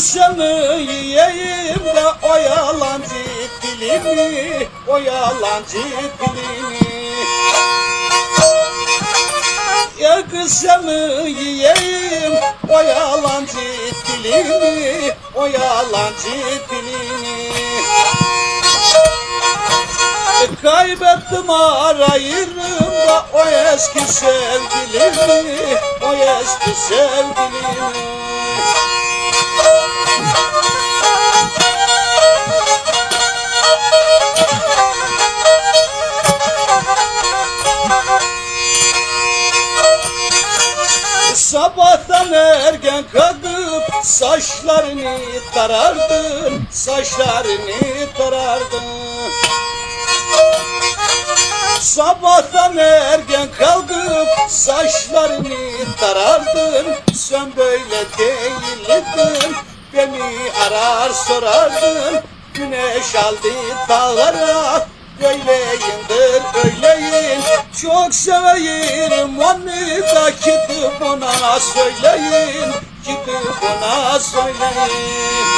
seni yiyeyim de o yalancı dilimi O yalancı dilimi. Ya kız seni yiyeyim o yalancı dilimi O yalancı dilimi. E, Kaybettim arayırım da o eski sevgilimi O eski sevgilimi Sabahtan erken kalkıp saçlarını tarardın, saçlarını tarardın. Sabahtan erken kalkıp saçlarını tarardın, sen böyle değildin, beni arar sorardın, güneş aldı dağlara, Öyleyindir öyleyin Çok seveyim onu da gidip ona söyleyin Gidip ona söyleyin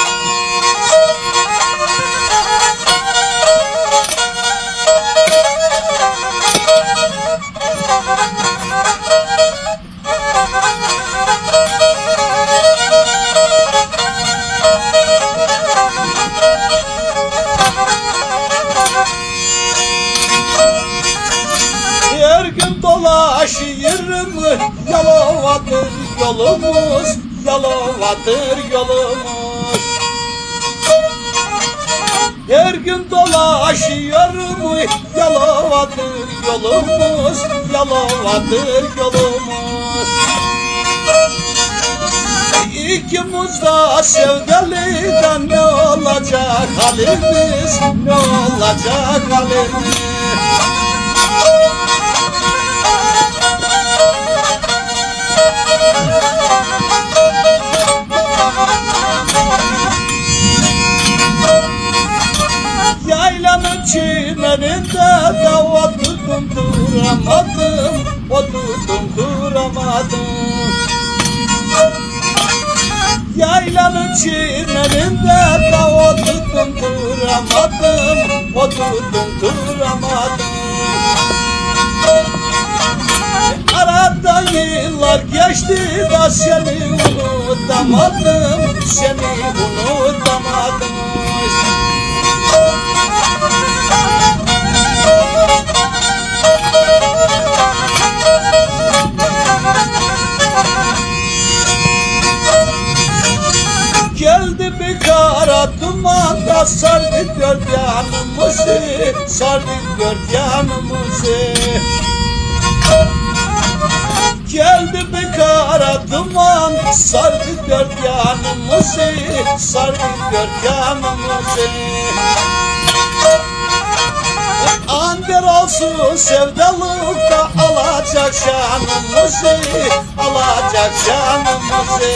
dolaşırım Yalovadır yolumuz Yalovadır yolumuz. Her gün dolaşıyorum Yalovadır yolumuz Yalovadır yolumuz. İkimiz de sevdaliden ne olacak halimiz Ne olacak halimiz duramadım O tutum duramadım. Yaylanın çimeninde de o tutum duramadım. O tutum duramadım. Aradan yıllar geçti da seni unutamadım. Seni unutamadım duman da sardı dört yanımızı Sardı dört yanımızı. Geldi bir kara duman sardı dört yanımızı Sardı dört yanımızı. Ander olsun sevdalıkta alacak şanımızı Alacak şanımızı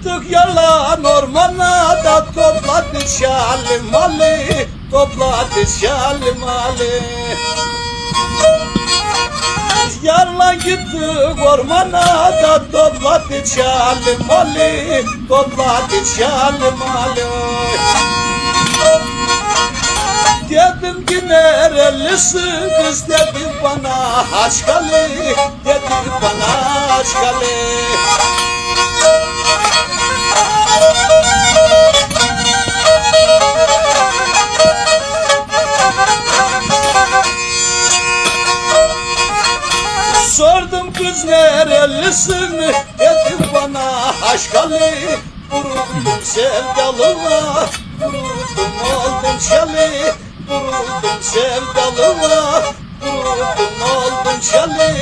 Gittik yalan ormana da topladık şalı malı Topladık şalı malı. Yarla gittik ormana da topladık şalı malı Topladık şalı malı. Dedim ki nerelisin? Kız dedi bana Haçkalı dedi bana Haçkalı Sordum kız nerelisin? Dedi bana aşkalı Vuruldum sevdalıma. Vuruldum oldum şalı Vuruldum sevdalıma. Vuruldum oldum şalı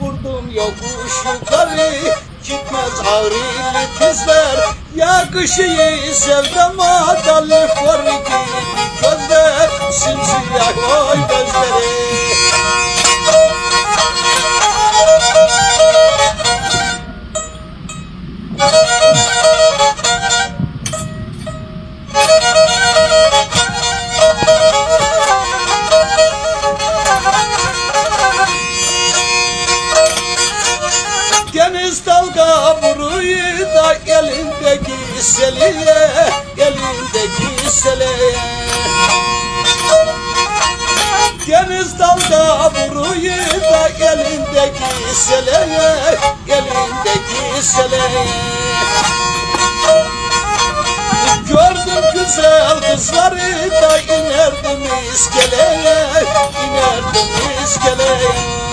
Vurdum yokuş yukarı gitmez ağrılı dizler Yakışıyı sevdama dalif var gözler Simsiyah oy gözleri. Deniz seliye Elindeki seliye Deniz dalga vuruyor da elindeki seliye Elindeki seliye Gördüm güzel kızları da inerdim iskeleye inerdim iskeleye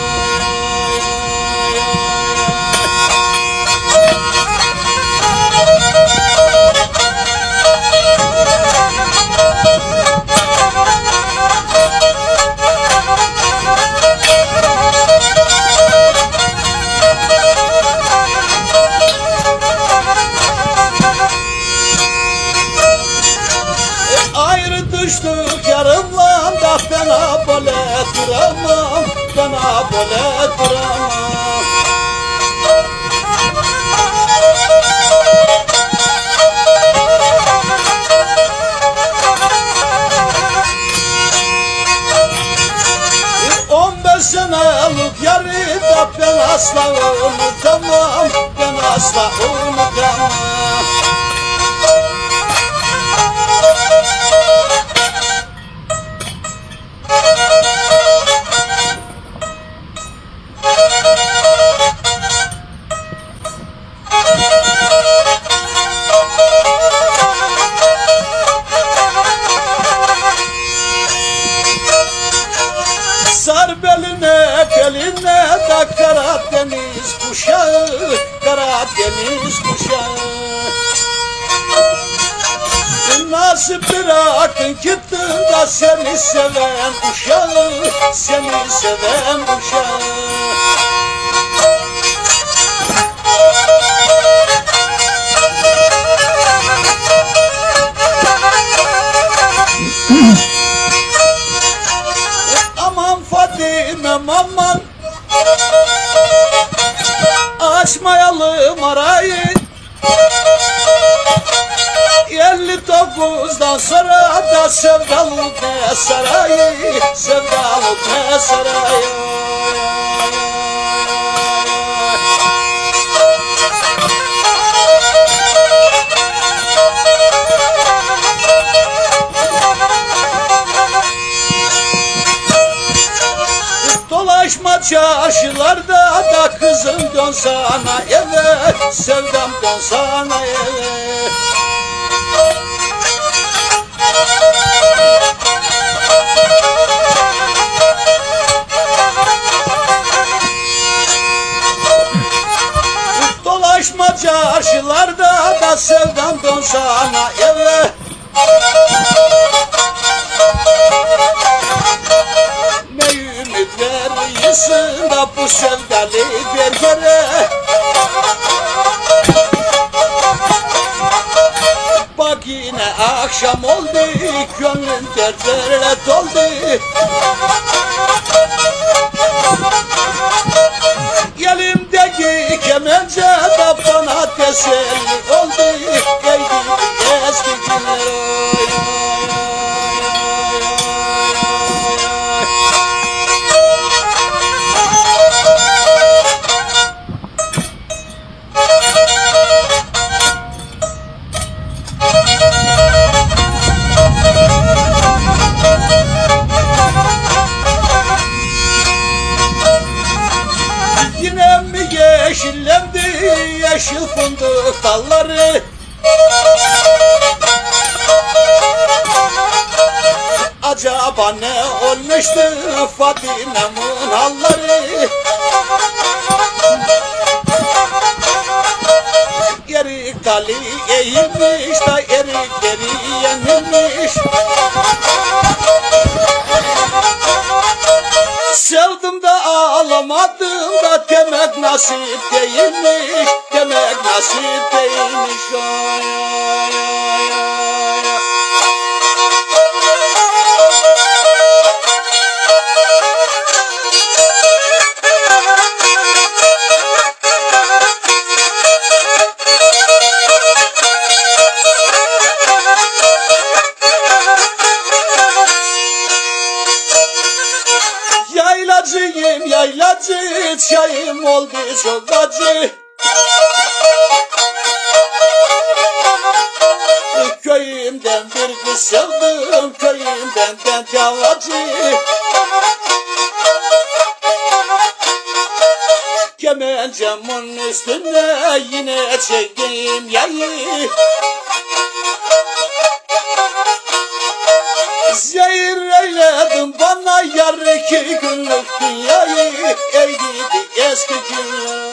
Nasıl bıraktın gittin da seni seven uşağı Seni seven uşağı sevdalık ne sarayı Sevdalık ne sarayı? Dolaşma çarşılarda da kızım dön sana eve Sevdam dön sana eve sana eve Ne ümit verirsin da bu sevdalı bir kere Bak yine akşam oldu Gönlüm dertlerle doldu. Elimdeki kemence da bana teselli fındık dalları. Acaba ne olmuştu Fadime'min halları? Geri kali eğilmiş da eri geri yenilmiş. Sevdim de ağlamadım da demek nasip değilmiş nasip ay ay ay ay ay. Yaylacıyım yaylacı çayım oldu çok acı Köyümden bir kız sevdim köyümden ben davacı. Kemencamın üstüne yine çekeyim yayı. Zehir eyledim bana yar iki günlük dünyayı. Ey gidi eski günler